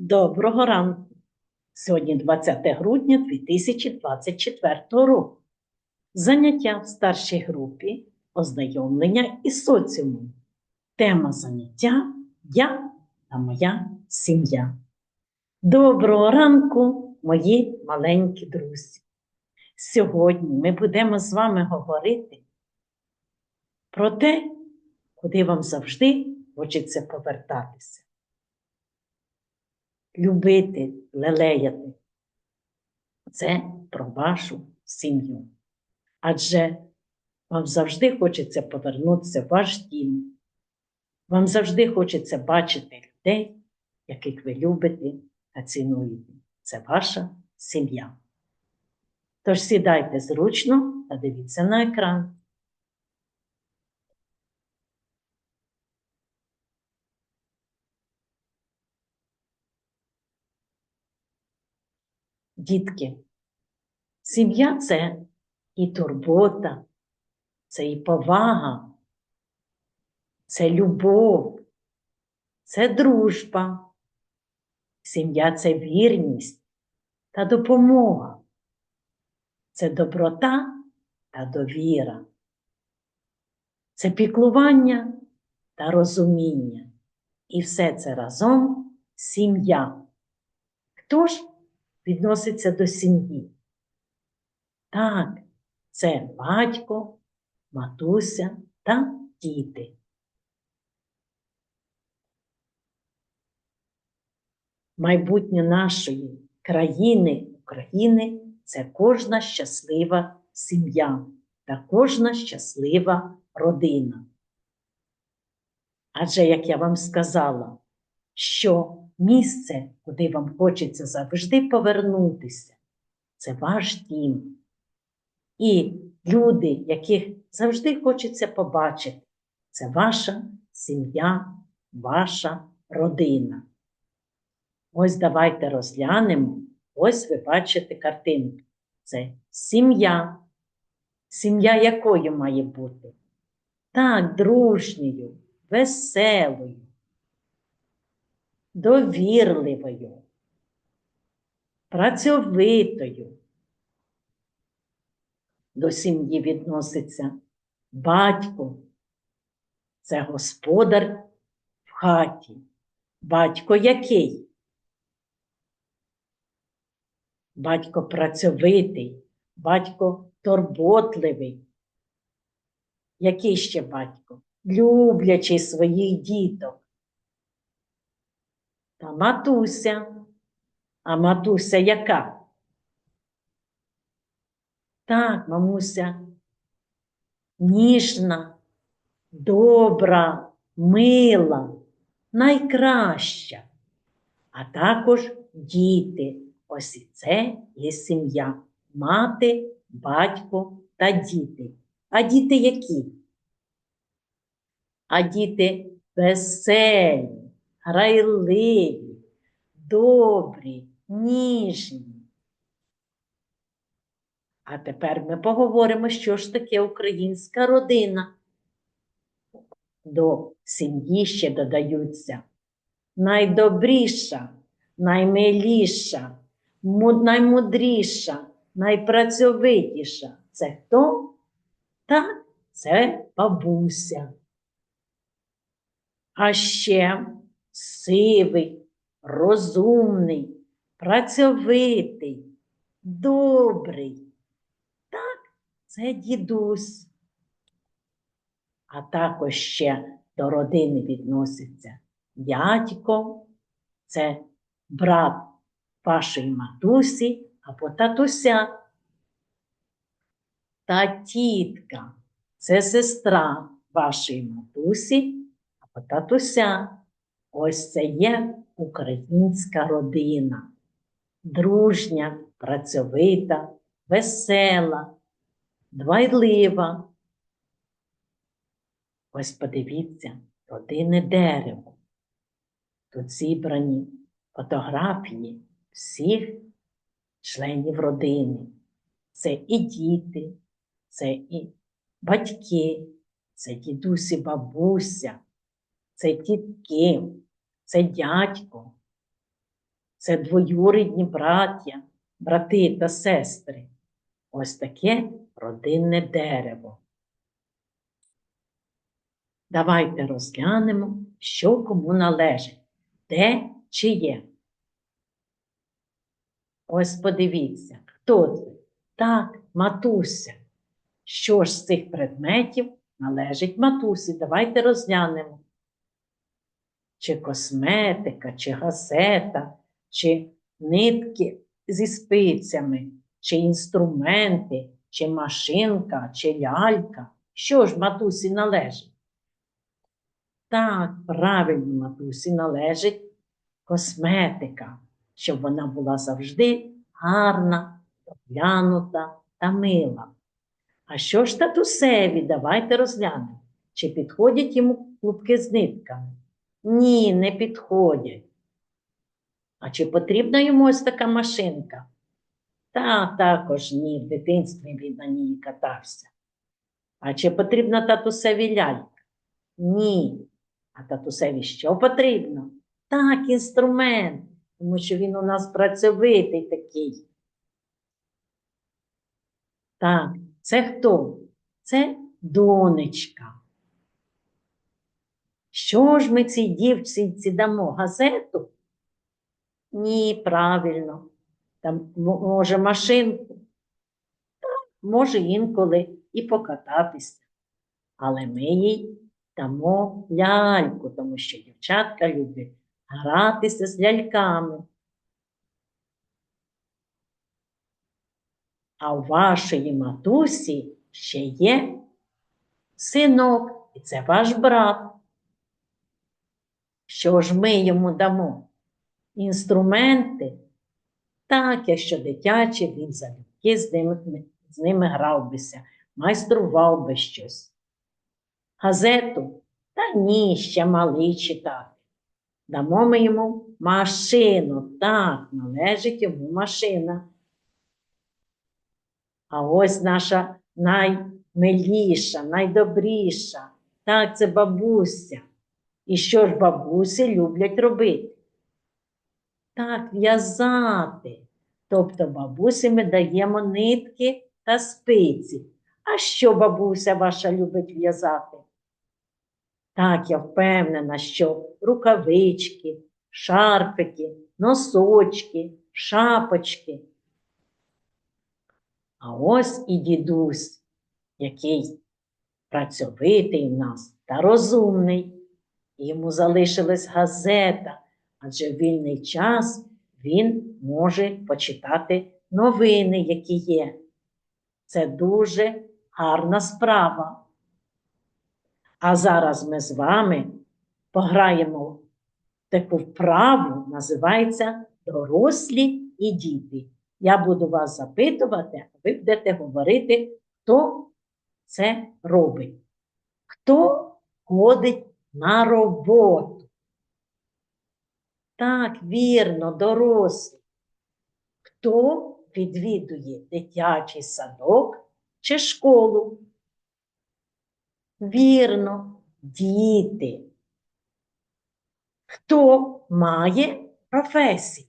Доброго ранку! Сьогодні 20 грудня 2024 року. Заняття в старшій групі ознайомлення із соціумом. Тема заняття Я та моя сім'я. Доброго ранку, мої маленькі друзі! Сьогодні ми будемо з вами говорити про те, куди вам завжди хочеться повертатися любити, лелеяти. Це про вашу сім'ю. Адже вам завжди хочеться повернутися в ваш дім. Вам завжди хочеться бачити людей, яких ви любите та цінуєте. Це ваша сім'я. Тож сідайте зручно та дивіться на екран. Дітки, сім'я це і турбота, це і повага, це любов, це дружба. Сім'я це вірність та допомога, це доброта та довіра, це піклування та розуміння. І все це разом сім'я. Хто ж відноситься до сім'ї. Так, це батько, матуся та діти. Майбутнє нашої країни України це кожна щаслива сім'я та кожна щаслива родина. Адже, як я вам сказала, що місце, куди вам хочеться завжди повернутися, це ваш дім. І люди, яких завжди хочеться побачити, це ваша сім'я, ваша родина. Ось давайте розглянемо. Ось ви бачите картинку. Це сім'я. Сім'я якою має бути? Так, дружньою, веселою, довірливою, працьовитою. До сім'ї відноситься батько, це господар в хаті. Батько який? Батько працьовитий, батько турботливий. Який ще батько? Люблячий своїх діток та матуся. А матуся яка? Так, мамуся, ніжна, добра, мила, найкраща, а також діти. Ось і це є сім'я, мати, батько та діти. А діти які? А діти веселі, грайливі, добрі, ніжні. А тепер ми поговоримо, що ж таке українська родина. До сім'ї ще додаються найдобріша, наймиліша, наймудріша, найпрацьовитіша. Це хто? Так, це бабуся. А ще сивий, розумний, працьовитий, добрий. Так, це дідусь. А також ще до родини відноситься дядько, це брат вашої матусі або татуся. Та тітка це сестра вашої матусі або татуся. Ось це є українська родина, дружня, працьовита, весела, дбайлива. Ось подивіться, родинне дерево. Тут зібрані фотографії всіх членів родини. Це і діти, це і батьки, це дідусі, бабуся, це тітки, це дядько, це двоюрідні браття, брати та сестри. Ось таке родинне дерево. Давайте розглянемо, що кому належить, де чи є. Ось подивіться, хто це? Так, матуся. Що ж з цих предметів належить матусі? Давайте розглянемо. Чи косметика, чи газета, чи нитки зі спицями, чи інструменти, чи машинка, чи лялька. Що ж матусі належить? Так, правильно, матусі належить косметика, щоб вона була завжди гарна, доглянута та мила. А що ж татусеві? Давайте розглянемо. Чи підходять йому клубки з нитками? Ні, не підходять. А чи потрібна йому ось така машинка? Та також ні, в дитинстві він на ній катався. А чи потрібна татусеві лялька? Ні. А татусеві що потрібно? Так, інструмент, тому що він у нас працьовитий такий. Так, це хто? Це донечка. Що ж ми цій дівчинці дамо? Газету? Ні, правильно. Там, може, машинку? Так, може інколи і покататися. Але ми їй дамо ляльку, тому що дівчатка люблять гратися з ляльками. А у вашої матусі ще є синок, і це ваш брат. Що ж ми йому дамо? Інструменти? Так, якщо дитячі, він залюбки з з ними грав бися, майстрував би щось. Газету? Та ні, ще малий читати. Дамо ми йому машину. Так, належить йому машина. А ось наша наймиліша, найдобріша. Так, це бабуся. І що ж бабусі люблять робити? Так, в'язати. Тобто бабусі ми даємо нитки та спиці. А що бабуся ваша любить в'язати? Так, я впевнена, що рукавички, шарфики, носочки, шапочки. А ось і дідусь, який працьовитий в нас та розумний. Йому залишилась газета, адже в вільний час він може почитати новини, які є. Це дуже гарна справа. А зараз ми з вами пограємо в таку вправу, називається Дорослі і діти. Я буду вас запитувати, а ви будете говорити, хто це робить. Хто ходить на роботу? Так, вірно, дорослі. Хто відвідує дитячий садок чи школу? Вірно, діти. Хто має професію?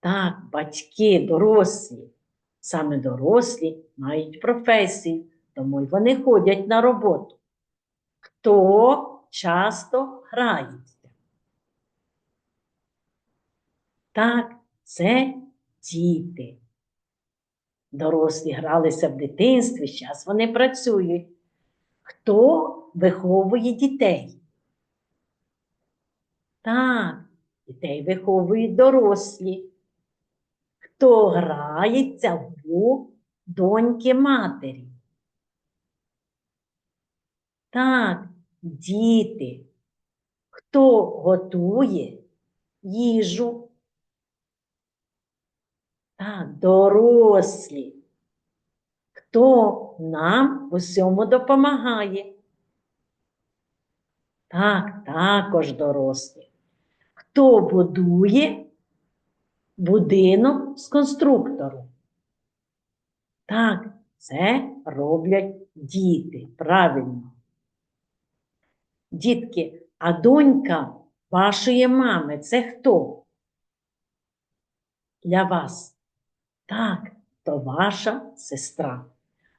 Так, батьки, дорослі. Саме дорослі мають професії, тому й вони ходять на роботу. Хто часто грається? Так, це діти. Дорослі гралися в дитинстві, зараз вони працюють. Хто виховує дітей? Так, дітей виховують дорослі. Хто грається в доньки матері? Так, діти. Хто готує їжу? Так, дорослі. Хто нам у всьому допомагає? Так, також дорослі. Хто будує будинок з конструктору? Так, це роблять діти. Правильно. Дітки, а донька вашої мами це хто? Для вас. Так, то ваша сестра.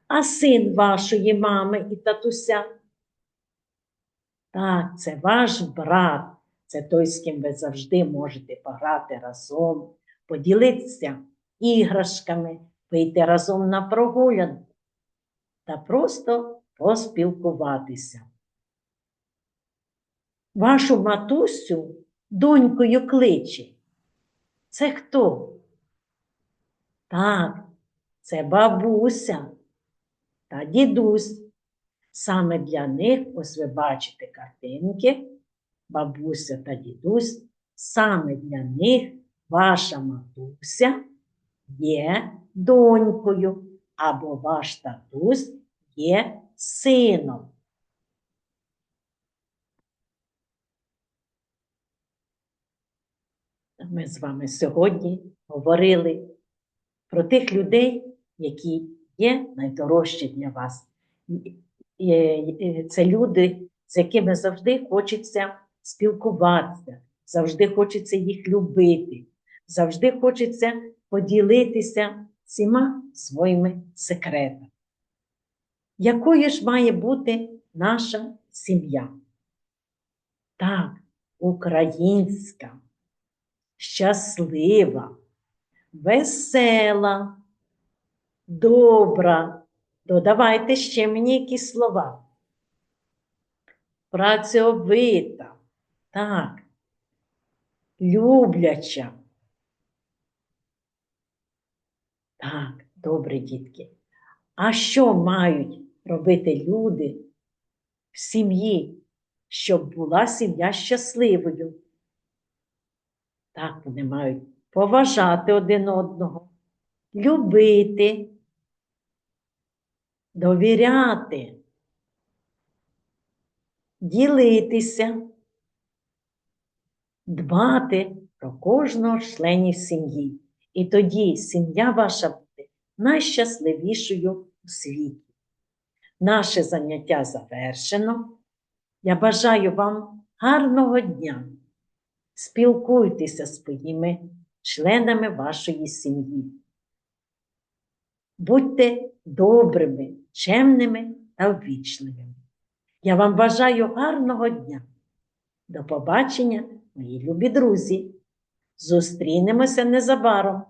А син вашої мами і татуся? Так, це ваш брат. Це той, з ким ви завжди можете пограти разом, поділитися іграшками, вийти разом на прогулянку та просто поспілкуватися. Вашу матусю донькою кличе. Це хто? Так, це бабуся та дідусь. Саме для них, ось ви бачите картинки, бабуся та дідусь, саме для них ваша матуся є донькою, або ваш татусь є сином. Ми з вами сьогодні говорили про тих людей, які є найдорожчі для вас. Це люди, з якими завжди хочеться спілкуватися, завжди хочеться їх любити, завжди хочеться поділитися всіма своїми секретами. Якою ж має бути наша сім'я? Так, українська, щаслива, весела, добра. Додавайте ще мені якісь слова. Працьовита, так, любляча. Так, добре, дітки. А що мають робити люди в сім'ї, щоб була сім'я щасливою? Так, вони мають поважати один одного, любити, довіряти, ділитися, дбати про кожного членів сім'ї. І тоді сім'я ваша буде найщасливішою у світі. Наше заняття завершено. Я бажаю вам гарного дня. Спілкуйтеся з своїми членами вашої сім'ї. Будьте добрими, чемними та ввічливими. Я вам бажаю гарного дня. До побачення, мої любі друзі! Зустрінемося незабаром.